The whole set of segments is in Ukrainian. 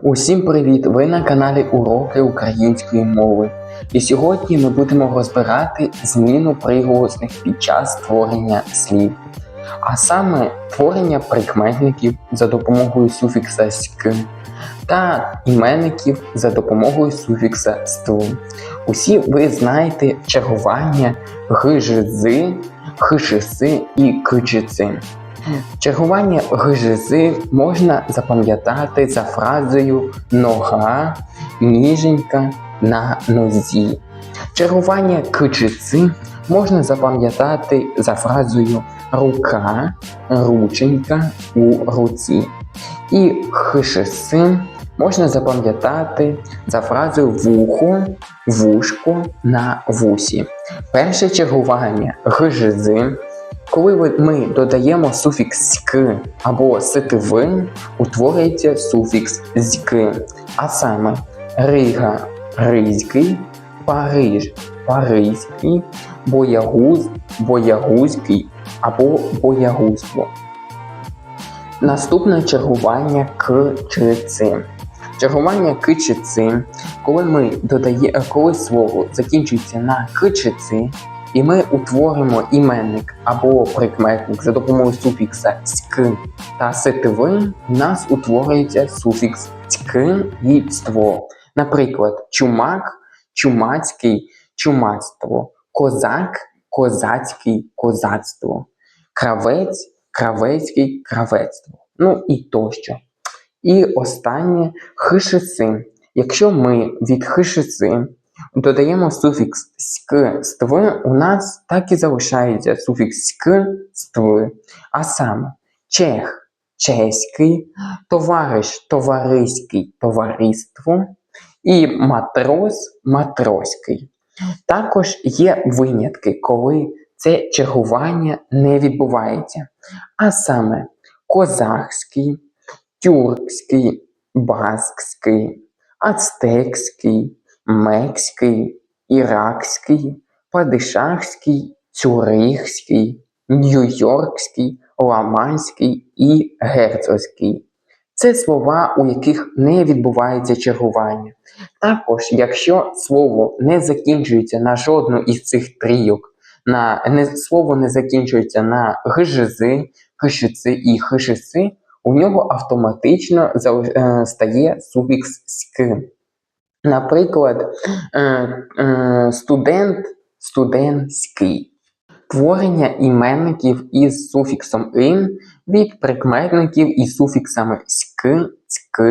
Усім привіт! Ви на каналі Уроки української мови. І сьогодні ми будемо розбирати зміну приголосних під час створення слів, а саме творення прикметників за допомогою суфікса ськ та іменників за допомогою суфікса ств. Усі ви знаєте чергування гижзи, хишиси і кичиси. Чергування гижизи можна запам'ятати за фразою нога, ніженька на нозі. Чергування кичиси можна запам'ятати за фразою рука, рученька у руці. І хишиси можна запам'ятати за фразою вухо, вушко на вусі. Перше чергування гижизи коли ми додаємо суфікс «ськ» або ситиви, утворюється суфікс «зьк», а саме Рига ризький, Париж паризький, боягуз боягузький або боягузтво. Наступне чергування к чи ци. Чергування к чи ци, коли ми додає, коли слово закінчується на к чи ци, і ми утворимо іменник або прикметник за допомогою суфікса «ськ» та ситиви, у нас утворюється суфікс «цьк» і «ство». Наприклад, чумак, чумацький, чумацтво, козак, козацький, козацтво, кравець, кравецький, кравецтво. Ну і тощо. І останнє хишиси. Якщо ми від хишиси додаємо суфікс ськ ств, у нас так і залишається суфікс ськ ств. А саме чех чеський, товариш товариський товариство і матрос матроський. Також є винятки, коли це чергування не відбувається. А саме козахський, тюркський, баскський, ацтекський, мекський, іракський, падишахський, цюрихський, нью-йоркський, ламанський і герцогський. Це слова, у яких не відбувається чергування. Також, якщо слово не закінчується на жодну із цих трійок, на не, слово не закінчується на гжзи, кишиці і хишиси, у нього автоматично е, стає суфікс ськи. Наприклад, е, е, студент студентський. Творення іменників із суфіксом ин від прикметників із суфіксами ськ, цьк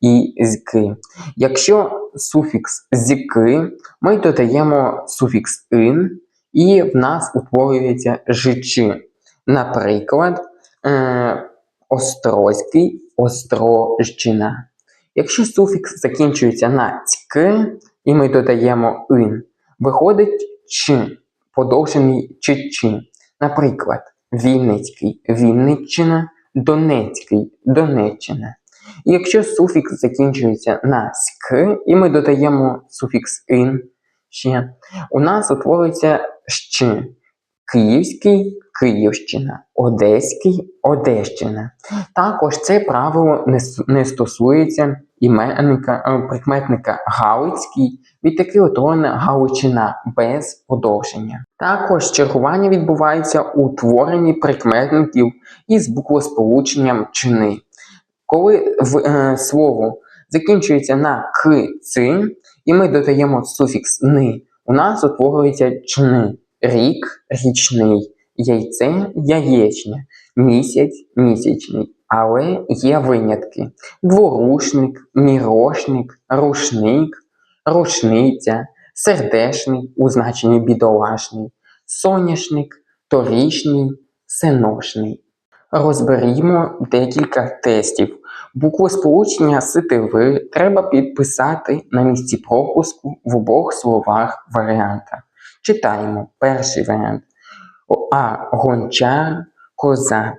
і зьки. Якщо суфікс зьки, ми додаємо суфікс ин, і в нас утворюється жичи. Наприклад, е, острозький, острожчина. Якщо суфікс закінчується на цьк, і ми додаємо ин, виходить ч, подовжений чи чи. Наприклад, Вінницький, Вінниччина, Донецький, Донеччина. І якщо суфікс закінчується на ськ, і ми додаємо суфікс ин ще, у нас утворюється щ. Київський Київщина, Одеський Одещина. Також це правило не стосується іменника, е, прикметника Галицький, відтаки утворена Галичина без подовження. Також чергування відбувається у творенні прикметників із буквосполученням чини. Коли в, е, слово закінчується на к, ци, і ми додаємо суфікс ни, у нас утворюється чни. Рік річний, яйце яєчня, місяць місячний. Але є винятки: дворушник, мірошник, рушник, рушниця, сердешний у значенні бідолашний, соняшник, торішній, сеношний. Розберімо декілька тестів. Буквосполучення ситиви треба підписати на місці пропуску в обох словах варіантах. Читаємо перший варіант. А. Гончар, козак.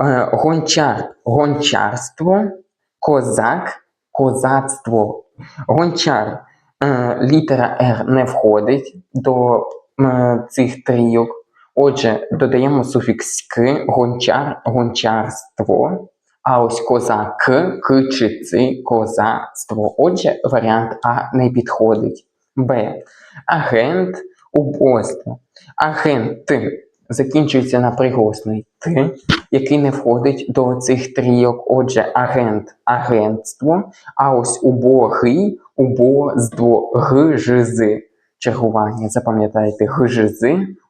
Е, Гончар гончарство, козак козацтво. Гончар е, літера Р не входить до е, цих трійок. Отже, додаємо суфікс «ки», гончар, гончарство. А ось коза к, к чи ци, козацтво. Отже, варіант А не підходить. Б. Агент убойство. Агент закінчується на приголосний т, який не входить до цих трійок. Отже, агент агентство. А ось убогий убоздво г ж з. Чергування. Запам'ятайте г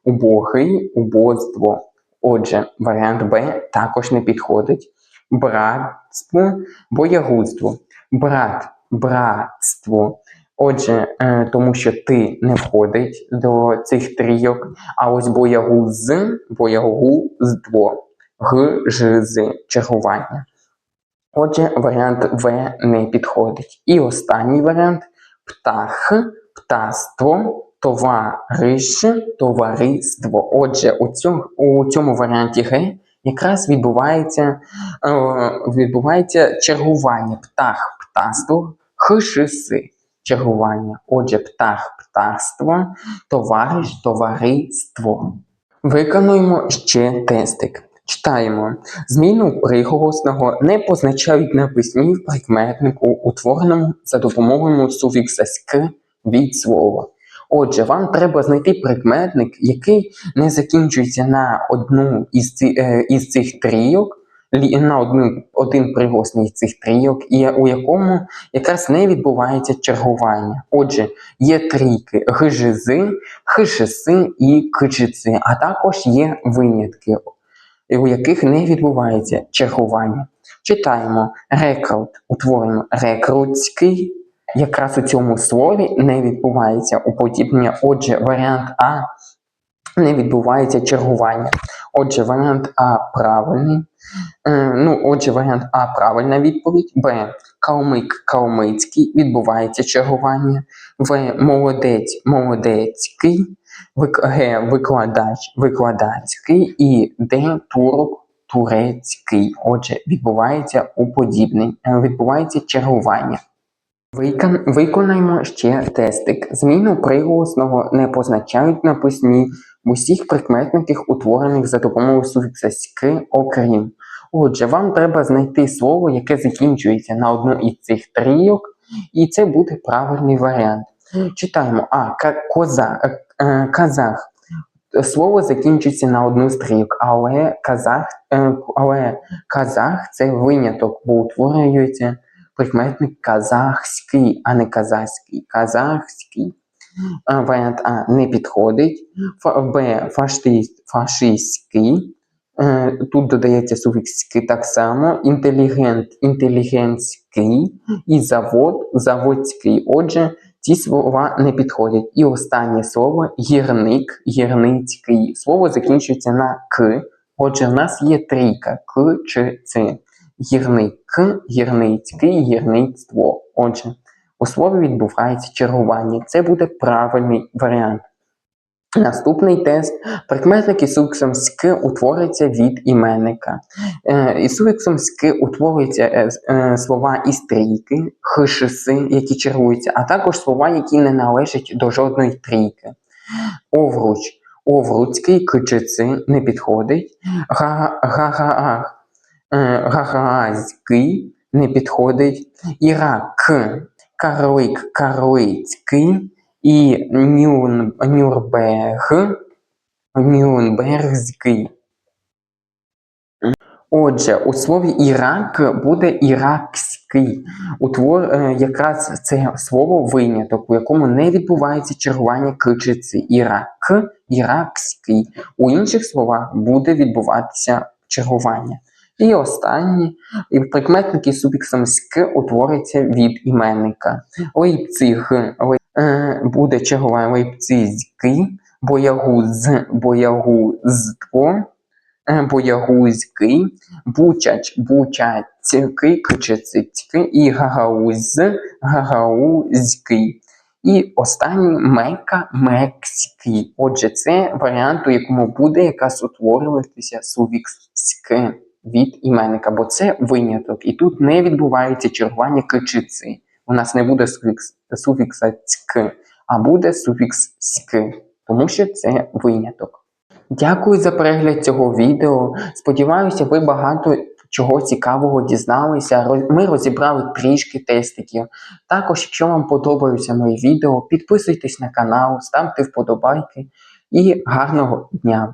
убогий убоздво. Отже, варіант Б також не підходить. Братство, боягузтво. Брат, братство. Отже, е, тому що ти не входить до цих трійок, а ось боягуз, боягуздво, г, ж, чергування. Отже, варіант В не підходить. І останній варіант птах, птаство, товариш, товариство. Отже, у цьому, у цьому варіанті Г якраз відбувається, е, відбувається чергування птах, птаство, хишиси. Чергування. Отже, птах, птаство, товариш, товариство. Виконуємо ще тестик. Читаємо. Зміну приголосного не позначають на письмі в прикметнику, утвореному за допомогою суфікса «ськ» від слова. Отже, вам треба знайти прикметник, який не закінчується на одну із, ці, е, із цих трійок, на одну, один приголосний цих трійок, і у якому якраз не відбувається чергування. Отже, є трійки гижизи, хишиси і кичиси, а також є винятки, у яких не відбувається чергування. Читаємо рекрут, утворення рекрутський. Якраз у цьому слові не відбувається уподібнення. Отже, варіант А не відбувається чергування. Отже, варіант А правильний. Е, ну, отже, варіант А правильна відповідь. Б. Калмик калмицький відбувається чергування. В. Молодець молодецький. Викладач викладацький. І Д. Турок турецький. Отже, відбувається уподібнень, е, відбувається чергування. Викон... Виконаємо ще тестик. Зміну приголосного не позначають на письмі в усіх прикметниках, утворених за допомогою суфікса «ськ», окрім. Отже, вам треба знайти слово, яке закінчується на одну із цих трійок, і це буде правильний варіант. Читаємо А. Коза, е, е, казах. Слово закінчується на одну з трійок, але казах, е, але казах це виняток, бо утворюється прикметник казахський, а не казахський. Казахський. Варіант А не підходить. Б. Фашист, фашистський. Тут додається суфікс «ський» так само. Інтелігент, інтелігентський. І завод, заводський. Отже, ці слова не підходять. І останнє слово гірник, гірницький. Слово закінчується на к. Отже, в нас є трійка к чи «ци». Гірник, гірницький, гірництво. Отже, у слові відбувається чергування. Це буде правильний варіант. Наступний тест. Прикметник із суфіксом «ськ» утворюється від іменника. Е, із суфіксом «ськ» утворюються е, е, слова із трійки, хишиси, які чергуються, а також слова, які не належать до жодної трійки. Овруч, овруцький, кичиці не підходить. Гагаазький не підходить. Ірак, карлик, карлицький. І Нюрнберг, Нюрнбергський. Отже, у слові Ірак буде іракський. Утвор, е, якраз це слово виняток, у якому не відбувається чергування кличиці. Ірак, іракський. У інших словах буде відбуватися чергування. І останнє, прикметники з суфіксом «ськ» утворюються від іменника. Лейпциг лей- буде чергування лейпцизький, боягуз, боягуздво, е, боягузький, бучач, бучацький, кичицицький і гагауз, гагаузький. І останній мека мекський. Отже, це варіант, у якому буде якраз утворюватися суфікс «ськ» від іменника, бо це виняток. І тут не відбувається чергування кичиці. У нас не буде суфікс, суфікса «цьк», а буде суфікс «ськ», тому що це виняток. Дякую за перегляд цього відео. Сподіваюся, ви багато чого цікавого дізналися. Ми розібрали трішки тестиків. Також, якщо вам подобаються мої відео, підписуйтесь на канал, ставте вподобайки і гарного дня!